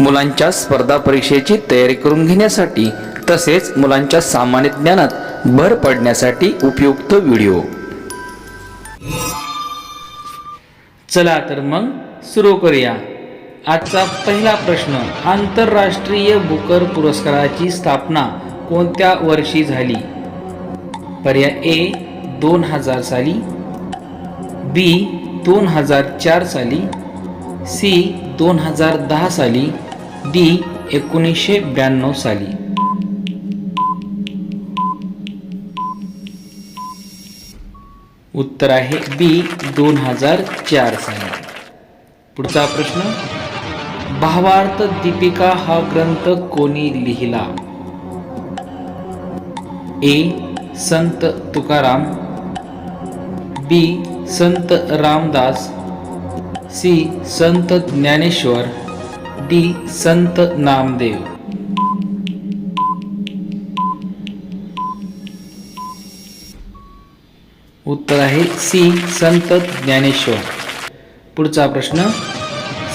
मुलांच्या स्पर्धा परीक्षेची तयारी करून घेण्यासाठी तसेच मुलांच्या सामान्य ज्ञानात भर पडण्यासाठी उपयुक्त व्हिडिओ. चला तर मग सुरू करूया. आजचा पहिला प्रश्न आंतरराष्ट्रीय बुकर पुरस्काराची स्थापना कोणत्या वर्षी झाली? पर्याय ए दोन हजार साली. बी दोन हजार चार साली. सी दोन हजार दहा साली. डी एकोणीसशे ब्याण्णव साली. उत्तर आहे बी दोन हजार चार साली. पुढचा प्रश्न भावार्थ दीपिका हा ग्रंथ कोणी लिहिला? ए संत तुकाराम. बी संत रामदास. सी संत ज्ञानेश्वर. डी संत नामदेव. उत्तर आहे सी संत ज्ञानेश्वर. पुढचा प्रश्न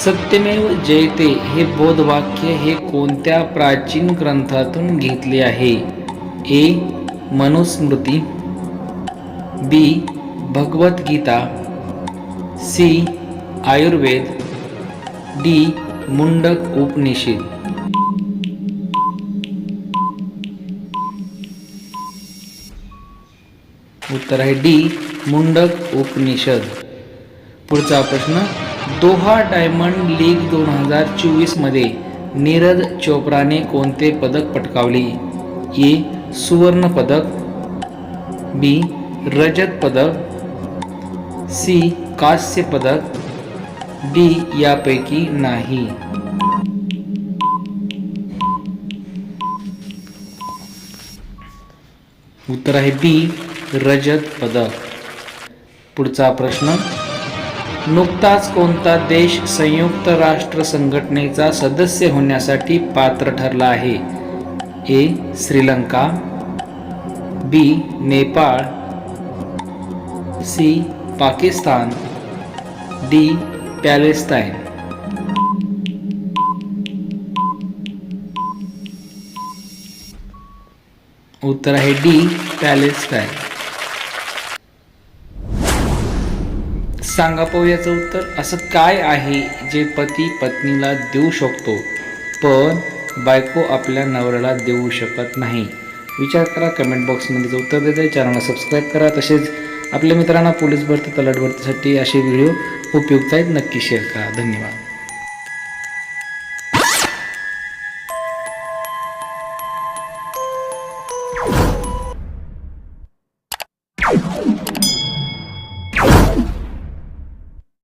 सत्यमेव जयते हे बोधवाक्य हे कोणत्या प्राचीन ग्रंथातून घेतले आहे? A Manusmriti. B Bhagavad Gita. C Ayurveda. D Mundaka Upanishad. उत्तर आहे डी मुंडक उपनिषद. पुढचा प्रश्न दोहा डायमंड लीग दोन हजार चोवीसमध्ये नीरज चोप्राने कोणते पदक पटकावले? ए सुवर्ण पदक. बी रजत पदक. सी कांस्य पदक. डी यापैकी नाही. उत्तर आहे बी रजत पदक. पुढचा प्रश्न. नुकताच कोणता देश संयुक्त राष्ट्र संघटनेचा सदस्य होण्यासाठी पात्र ठरला आहे? A Sri Lanka. B Nepal. C Pakistan. D Palestine उत्तर आहे डी पॅलेस्टाईन सांगा पाहू याचं उत्तर. असं काय आहे जे पती पत्नीला देऊ शकतो पण बायको आपल्या नवऱ्याला देऊ शकत नाही? विचार करा कमेंट बॉक्समध्ये उत्तर देता चॅनलला सबस्क्राईब करा. तसेच आपल्या मित्रांना पोलीस भरती तलाट भरतीसाठी असे व्हिडिओ उपयुक्त आहेत. नक्की शेअर करा. धन्यवाद.